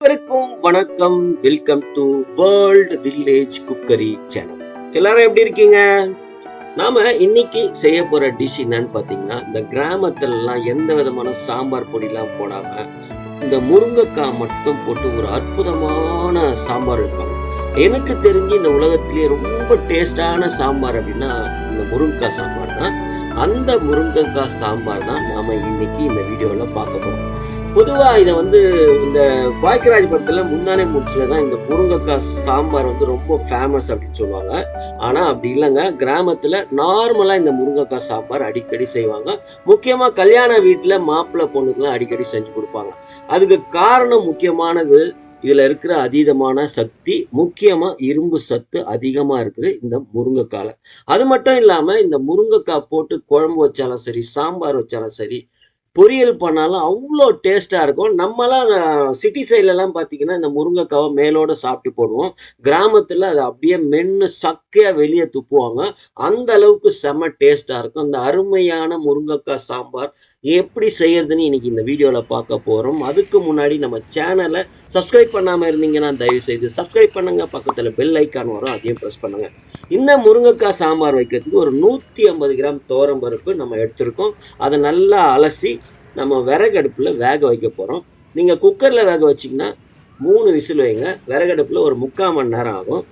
அனைவருக்கும் வணக்கம். Welcome to world village cookery channel எல்லாரும் எப்படி இருக்கீங்க? நாம இன்னைக்கு செய்ய போற டிஷ் என்னன்னு பாத்தீங்கன்னா இந்த கிராமத்துலலாம் எந்த விதமான சாம்பார் பொடிலாம் போடாம இந்த முருங்கைக்காய் மட்டும் போட்டு ஒரு அற்புதமான சாம்பார் வைப்பாங்க. எனக்கு தெரிஞ்சு இந்த உலகத்திலேயே ரொம்ப டேஸ்டான சாம்பார் அப்படின்னா இந்த முருங்கைக்காய் சாம்பார் தான். அந்த முருங்கைக்காய் சாம்பார் தான் நாம இன்னைக்கு இந்த வீடியோவில் பார்க்க போறோம். பொதுவா இதை வந்து இந்த பாக்கியராஜ் படத்துல முந்தானே முடிச்சுல தான் இந்த முருங்கைக்காய் சாம்பார் வந்து ரொம்ப ஃபேமஸ் அப்படின்னு சொல்லுவாங்க. ஆனா அப்படி இல்லைங்க. கிராமத்துல நார்மலா இந்த முருங்கக்காய் சாம்பார் அடிக்கடி செய்வாங்க. முக்கியமா கல்யாண வீட்டுல மாப்பிள்ளை பொண்ணுக்கெல்லாம் அடிக்கடி செஞ்சு கொடுப்பாங்க. அதுக்கு காரணம் முக்கியமானது இதுல இருக்கிற அதீதமான சக்தி முக்கியமா இரும்பு சத்து அதிகமா இருக்குது இந்த முருங்கைக்காயில். அது மட்டும் இல்லாம இந்த முருங்கைக்காய் போட்டு குழம்பு வச்சாலும் சரி சாம்பார் வச்சாலும் சரி பொரியல் பண்ணாலும் அவ்வளோ டேஸ்ட்டாக இருக்கும். நம்மலாம் சிட்டி சைட்லலாம் பார்த்தீங்கன்னா இந்த முருங்கைக்காவை மேலோட சாப்பிட்டு போடுவோம். கிராமத்தில் அதை அப்படியே மென்று சக்கையாக வெளியே துப்புவாங்க. அந்த அளவுக்கு செம டேஸ்ட்டாக இருக்கும். அந்த அருமையான முருங்கைக்காய் சாம்பார் எப்படி செய்கிறதுன்னு இன்றைக்கி இந்த வீடியோவில் பார்க்க போகிறோம் அதுக்கு முன்னாடி நம்ம சேனலை சப்ஸ்கிரைப் பண்ணாமல் இருந்தீங்கன்னா தயவு செய்து சப்ஸ்கிரைப் பண்ணுங்க. பக்கத்தில் பெல் ஐக்கான் வரும் அதையும் ப்ரெஸ் பண்ணுங்கள் இந்த முருங்கைக்காய் சாம்பார் வைக்கிறதுக்கு ஒரு நூற்றி ஐம்பது கிராம் பருப்பு நம்ம எடுத்திருக்கோம். அதை நல்லா அலசி நம்ம விறகடுப்பில் வேக வைக்க போகிறோம் நீங்கள் குக்கரில் வேக வச்சிங்கன்னா மூணு விசில் வைங்க. விறகடுப்பில் ஒரு முக்கால் மணி நேரம் ஆகும்.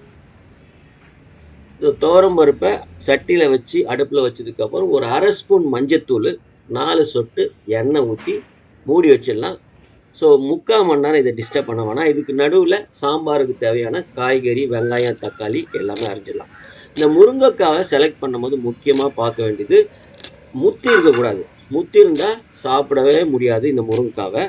இந்த பருப்பை சட்டியில் வச்சு அடுப்பில் வச்சதுக்கப்புறம் ஒரு அரை ஸ்பூன் மஞ்சத்தூள் நாலு சொட்டு எண்ணெய் ஊற்றி மூடி வச்சிடலாம். ஸோ முக்கால் மணி நேரம் இதை டிஸ்டர்ப் பண்ண வேணாம். இதுக்கு நடுவில் சாம்பாருக்கு தேவையான காய்கறி வெங்காயம் தக்காளி எல்லாமே அரைஞ்சிடலாம் இந்த முருங்கைக்காவை செலக்ட் பண்ணும்போது முக்கியமாக பார்க்க வேண்டியது முத்தி இருக்கக்கூடாது. முத்தி இருந்தால் சாப்பிடவே முடியாது இந்த முருங்கைக்காவை.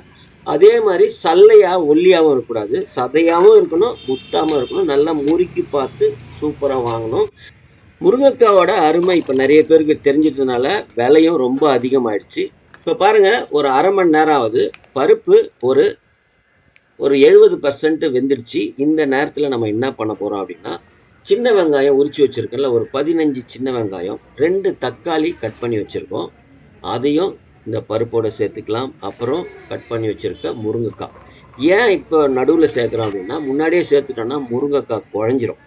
அதே மாதிரி சல்லையாக ஒல்லியாகவும் இருக்கக்கூடாது. சதையாகவும் இருக்கணும் முத்தாமல் இருக்கணும். நல்லா முறுக்கி பார்த்து சூப்பராக வாங்கணும். முருங்கைக்காவோட அருமை இப்போ நிறைய பேருக்கு தெரிஞ்சிட்டதுனால விலையும் ரொம்ப அதிகமாயிடுச்சு. இப்போ பாருங்கள் ஒரு அரை மணி நேரம் ஆகுது பருப்பு ஒரு ஒரு எழுபது பர்சன்ட் வெந்துடுச்சு. இந்த நேரத்தில் நம்ம என்ன பண்ண போகிறோம் அப்படின்னா சின்ன வெங்காயம் உரிச்சு வச்சுருக்கல ஒரு பதினஞ்சு சின்ன வெங்காயம் ரெண்டு தக்காளி கட் பண்ணி வச்சுருக்கோம். அதையும் இந்த பருப்போடு சேர்த்துக்கலாம். அப்புறம் கட் பண்ணி வச்சுருக்க முருங்கைக்காய். ஏன் இப்போ நடுவில் சேர்க்குறோம் அப்படின்னா முன்னாடியே சேர்த்துட்டோன்னா முருங்கைக்காய் குழஞ்சிரும்.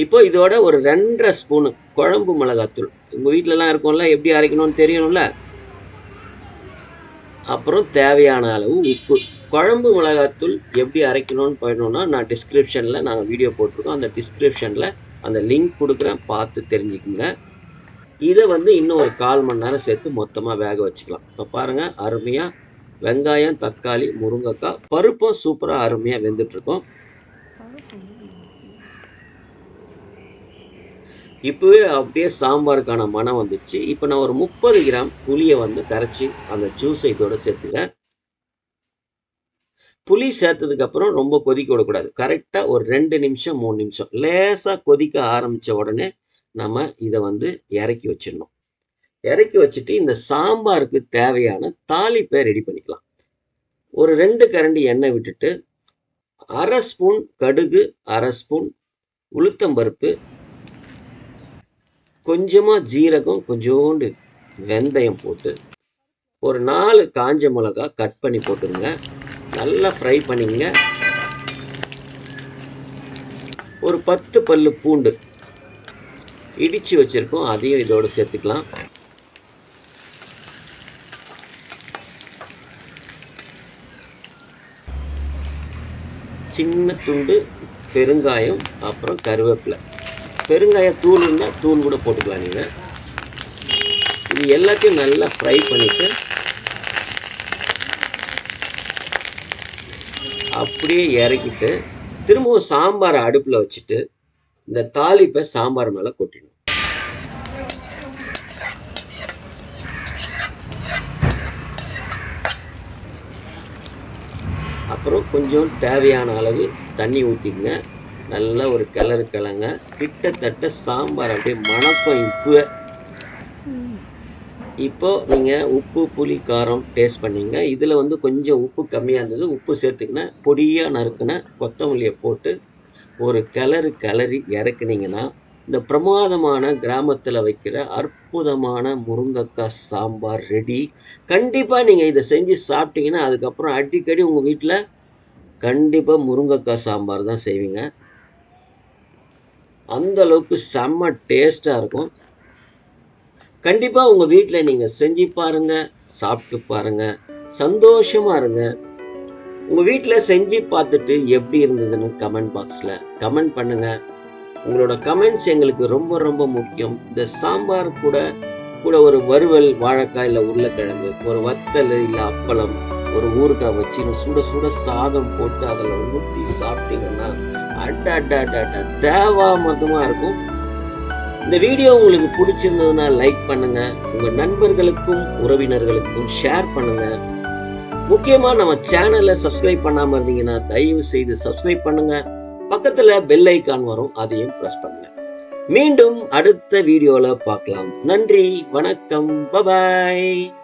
இப்போ இதோட ஒரு ரெண்டரை ஸ்பூனு குழம்பு மிளகாத்தூள். உங்கள் வீட்டிலலாம் இருக்கும்ல எப்படி அரைக்கணும்னு தெரியணும்ல அப்புறம் தேவையான அளவு உப்பு. குழம்பு மிளகாத்தூள் எப்படி அரைக்கணும்னு போயிடணும்னா நான் டிஸ்கிரிப்ஷனில் நாங்கள் வீடியோ போட்டிருக்கோம். அந்த டிஸ்கிரிப்ஷனில் அந்த லிங்க் கொடுக்குறேன். பார்த்து தெரிஞ்சுக்குங்க. இதை வந்து இன்னும் ஒரு கால் மணி நேரம் சேர்த்து மொத்தமாக வேக வச்சுக்கலாம். இப்போ பாருங்கள் அருமையாக வெங்காயம் தக்காளி முருங்கைக்காய் பருப்பும் சூப்பராக அருமையாக வெந்துட்டுருக்கோம். இப்போவே அப்படியே சாம்பாருக்கான மனம் வந்துடுச்சு இப்போ நான் ஒரு முப்பது கிராம் புளியை வந்து கரைச்சி அந்த ஜூஸை இதோட சேர்த்துக்கிறேன். புளி சேர்த்ததுக்கப்புறம் ரொம்ப கொதிக்க விடக்கூடாது. கரெக்டாக ஒரு ரெண்டு நிமிஷம் மூணு நிமிஷம். லேசாக கொதிக்க ஆரம்பித்த உடனே நம்ம இதை வந்து இறக்கி வச்சிடணும். இறக்கி வச்சுட்டு இந்த சாம்பாருக்கு தேவையான தாளிப்பை ரெடி பண்ணிக்கலாம். ஒரு ரெண்டு கரண்டி எண்ணெய் விட்டுட்டு அரை ஸ்பூன் கடுகு அரை ஸ்பூன் உளுத்தம்பருப்பு கொஞ்சமாக ஜீரகம் கொஞ்சோண்டு வெந்தயம் போட்டு ஒரு நாலு காஞ்ச மிளகா கட் பண்ணி போட்டுருங்க. நல்லா ஃப்ரை பண்ணிங்க. ஒரு பத்து பல்லு பூண்டு இடித்து வச்சுருக்கோம். அதையும் இதோடு சேர்த்துக்கலாம். சின்ன துண்டு பெருங்காயம் அப்புறம் கருவேப்பிலை. பெருங்காய தூள் இருந்தால் தூள் கூட போட்டுக்கலாம் நீங்கள் இது எல்லாத்தையும் நல்லா ஃப்ரை பண்ணிவிட்டு அப்படியே இறக்கிட்டு திரும்பவும் சாம்பாரை அடுப்பில் வச்சுட்டு இந்த தாளிப்பை சாம்பார் மேலே கொட்டிடும் அப்புறம் கொஞ்சம் தேவையான அளவு தண்ணி ஊற்றிக்கங்க நல்லா ஒரு கிளறு கிளங்க கிட்டத்தட்ட சாம்பார் அப்படியே மணக்கம் இப்போ இப்போ நீங்கள் உப்பு புளி காரம் டேஸ்ட் பண்ணிங்க. இதில் வந்து கொஞ்சம் உப்பு கம்மியாக இருந்தது. உப்பு சேர்த்துக்கின பொடியாக நறுக்கின கொத்தமல்லியை போட்டு ஒரு கிளறு கிளறி இறக்குனீங்கன்னா இந்த பிரமாதமான கிராமத்தில் வைக்கிற அற்புதமான முருங்கைக்காய் சாம்பார் ரெடி. கண்டிப்பாக நீங்கள் இதை செஞ்சு சாப்பிட்டீங்கன்னா அதுக்கப்புறம் அடிக்கடி உங்கள் வீட்டில் கண்டிப்பாக முருங்கைக்காய் சாம்பார் தான் செய்வீங்க. அந்த அளவுக்கு செம்ம டேஸ்ட்டாக இருக்கும். கண்டிப்பாக உங்கள் வீட்டில் நீங்கள் செஞ்சு பாருங்கள் சாப்பிட்டு பாருங்கள் சந்தோஷமாக இருங்க. உங்கள் வீட்டில் செஞ்சு பார்த்துட்டு எப்படி இருந்ததுன்னு கமெண்ட் பாக்ஸில் கமெண்ட் பண்ணுங்கள் உங்களோட கமெண்ட்ஸ் எங்களுக்கு ரொம்ப ரொம்ப முக்கியம். இந்த சாம்பார் கூட கூட ஒரு வறுவல் வாழைக்காய் இல்லை உருளைக்கிழங்கு ஒரு வத்தல் இல்லை அப்பளம் ஒரு ஊறுக்காய் வச்சு சுட சுட சாதம் போட்டு அதில் ஊற்றி சாப்பிட்டீங்கன்னா தேவா அட இருக்கும். இந்த வீடியோ உங்களுக்கு பிடிச்சிருந்ததுன்னா லைக் பண்ணுங்க. உங்க நண்பர்களுக்கும் உறவினர்களுக்கும் ஷேர் பண்ணுங்க. முக்கியமா நம்ம சேனலை சப்ஸ்கிரைப் பண்ணாம இருந்தீங்கன்னா தயவு செய்து சப்ஸ்கிரைப் பண்ணுங்க. பக்கத்துல பெல் ஐக்கான் வரும் அதையும் பிரஸ் பண்ணுங்க. மீண்டும் அடுத்த வீடியோல பார்க்கலாம். நன்றி வணக்கம் பபாய்